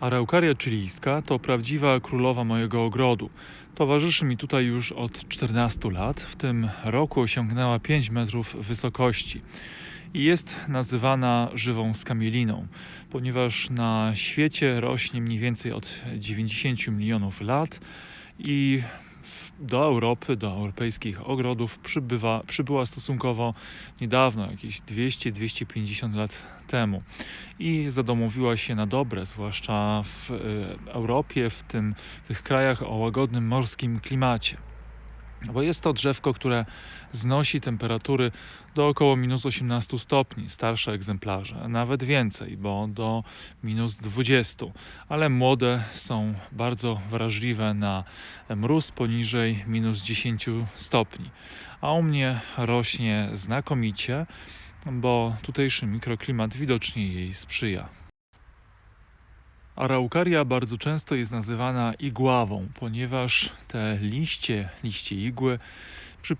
Araukaria chilijska to prawdziwa królowa mojego ogrodu. Towarzyszy mi tutaj już od 14 lat. W tym roku osiągnęła 5 metrów wysokości i jest nazywana żywą skamieliną, ponieważ na świecie rośnie mniej więcej od 90 milionów lat i do Europy, do europejskich ogrodów przybywa, przybyła stosunkowo niedawno, jakieś 200-250 lat temu i zadomowiła się na dobre, zwłaszcza w e, Europie, w, tym, w tych krajach o łagodnym morskim klimacie. Bo jest to drzewko, które znosi temperatury do około minus 18 stopni, starsze egzemplarze, nawet więcej, bo do minus 20, ale młode są bardzo wrażliwe na mróz poniżej minus 10 stopni. A u mnie rośnie znakomicie, bo tutejszy mikroklimat widocznie jej sprzyja. Araukaria bardzo często jest nazywana igławą, ponieważ te liście, liście igły,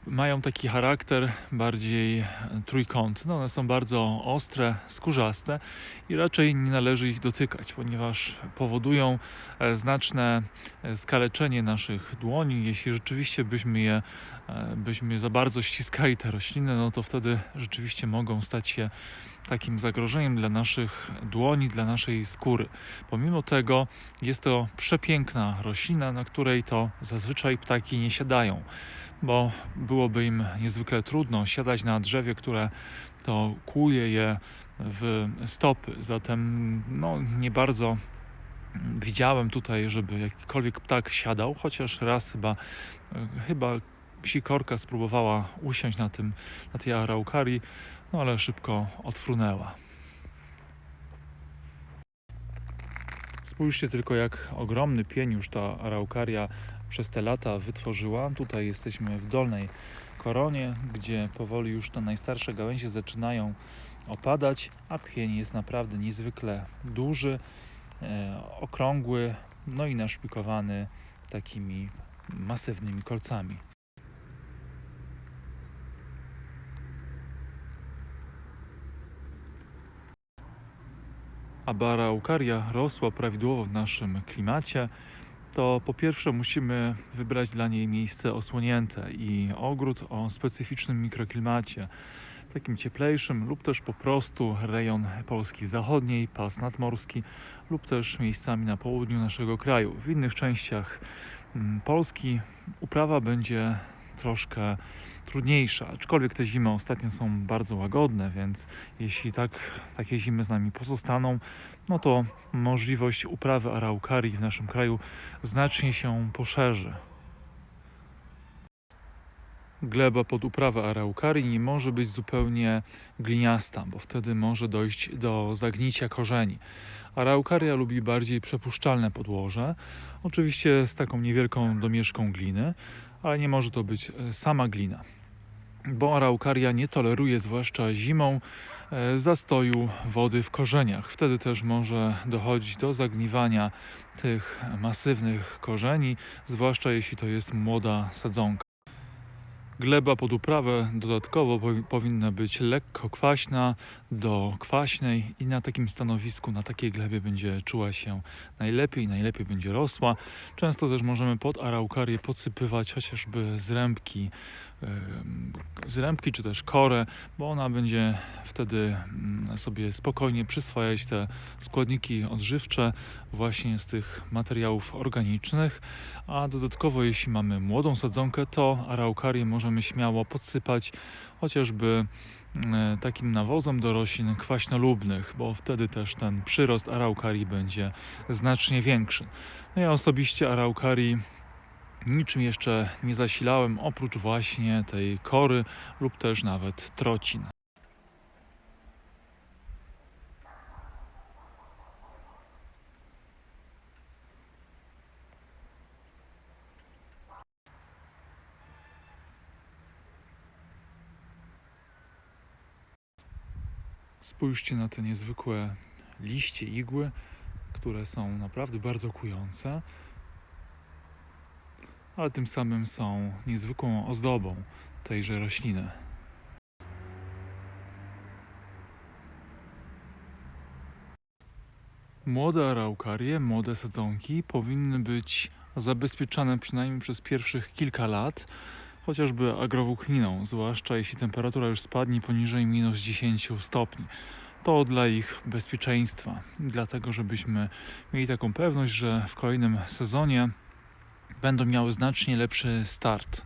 mają taki charakter bardziej trójkątny. One są bardzo ostre, skórzaste i raczej nie należy ich dotykać, ponieważ powodują e, znaczne e, skaleczenie naszych dłoni. Jeśli rzeczywiście byśmy je, e, byśmy za bardzo ściskali te rośliny, no to wtedy rzeczywiście mogą stać się takim zagrożeniem dla naszych dłoni, dla naszej skóry. Pomimo tego jest to przepiękna roślina, na której to zazwyczaj ptaki nie siadają, bo byłoby im niezwykle trudno siadać na drzewie, które to kłuje je w stopy. Zatem no, nie bardzo widziałem tutaj, żeby jakikolwiek ptak siadał, chociaż raz chyba, chyba sikorka spróbowała usiąść na, tym, na tej araukarii, no ale szybko odfrunęła. Spójrzcie tylko, jak ogromny pień już ta araukaria przez te lata wytworzyła. Tutaj jesteśmy w dolnej koronie, gdzie powoli już te najstarsze gałęzie zaczynają opadać, a pień jest naprawdę niezwykle duży, e, okrągły, no i naszpikowany takimi masywnymi kolcami. aby araukaria rosła prawidłowo w naszym klimacie, to po pierwsze musimy wybrać dla niej miejsce osłonięte i ogród o specyficznym mikroklimacie, takim cieplejszym lub też po prostu rejon Polski Zachodniej, pas nadmorski lub też miejscami na południu naszego kraju. W innych częściach mm, Polski uprawa będzie troszkę trudniejsza, aczkolwiek te zimy ostatnio są bardzo łagodne, więc jeśli tak, takie zimy z nami pozostaną, no to możliwość uprawy araukarii w naszym kraju znacznie się poszerzy. Gleba pod uprawę araukarii nie może być zupełnie gliniasta, bo wtedy może dojść do zagnicia korzeni. Araukaria lubi bardziej przepuszczalne podłoże, oczywiście z taką niewielką domieszką gliny, ale nie może to być sama glina. Bo araukaria nie toleruje, zwłaszcza zimą, e, zastoju wody w korzeniach. Wtedy też może dochodzić do zagniwania tych masywnych korzeni, zwłaszcza jeśli to jest młoda sadzonka. Gleba pod uprawę dodatkowo powi- powinna być lekko kwaśna do kwaśnej i na takim stanowisku, na takiej glebie będzie czuła się najlepiej, najlepiej będzie rosła. Często też możemy pod araukarię podsypywać chociażby zrębki, zrębki czy też korę, bo ona będzie wtedy mm, sobie spokojnie przyswajać te składniki odżywcze właśnie z tych materiałów organicznych, a dodatkowo jeśli mamy młodą sadzonkę, to araukarię możemy śmiało podsypać chociażby e, takim nawozem do roślin kwaśnolubnych, bo wtedy też ten przyrost araukarii będzie znacznie większy. No ja osobiście araukarii niczym jeszcze nie zasilałem, oprócz właśnie tej kory lub też nawet trocin. Spójrzcie na te niezwykłe liście igły, które są naprawdę bardzo kujące, ale tym samym są niezwykłą ozdobą tejże rośliny. Młode araukarie, młode sadzonki powinny być zabezpieczane przynajmniej przez pierwszych kilka lat, chociażby agrowłókniną, zwłaszcza jeśli temperatura już spadnie poniżej minus 10 stopni. To dla ich bezpieczeństwa, dlatego żebyśmy mieli taką pewność, że w kolejnym sezonie będą miały znacznie lepszy start.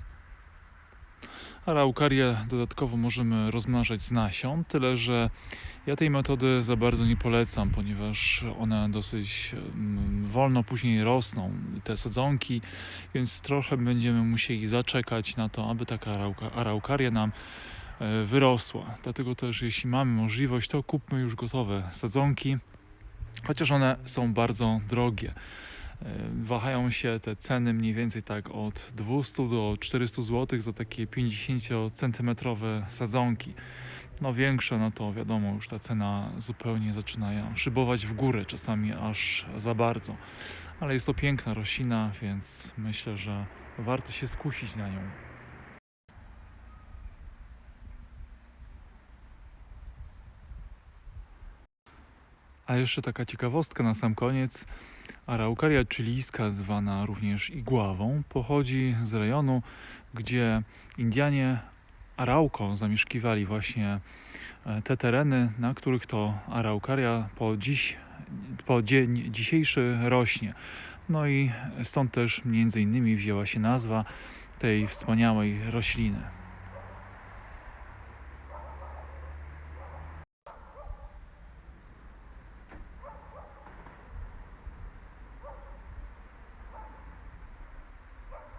Araukarię dodatkowo możemy rozmnażać z nasion, tyle że ja tej metody za bardzo nie polecam, ponieważ one dosyć mm, wolno później rosną, te sadzonki, więc trochę będziemy musieli zaczekać na to, aby taka arauka, araukaria nam e, wyrosła. Dlatego też, jeśli mamy możliwość, to kupmy już gotowe sadzonki, chociaż one są bardzo drogie. E, Wahają się te ceny mniej więcej tak od 200 do 400 zł za takie 50 centymetrowe sadzonki. No większe, no to wiadomo, już ta cena zupełnie zaczyna szybować w górę, czasami aż za bardzo. Ale jest to piękna roślina, więc myślę, że warto się skusić na nią. A jeszcze taka ciekawostka na sam koniec. Araukaria chilijska, zwana również igławą, pochodzi z rejonu, gdzie Indianie Arauco zamieszkiwali właśnie e, te tereny, na których to Araukaria po dziś, po dzień dzisiejszy rośnie. No i stąd też między innymi wzięła się nazwa tej wspaniałej rośliny.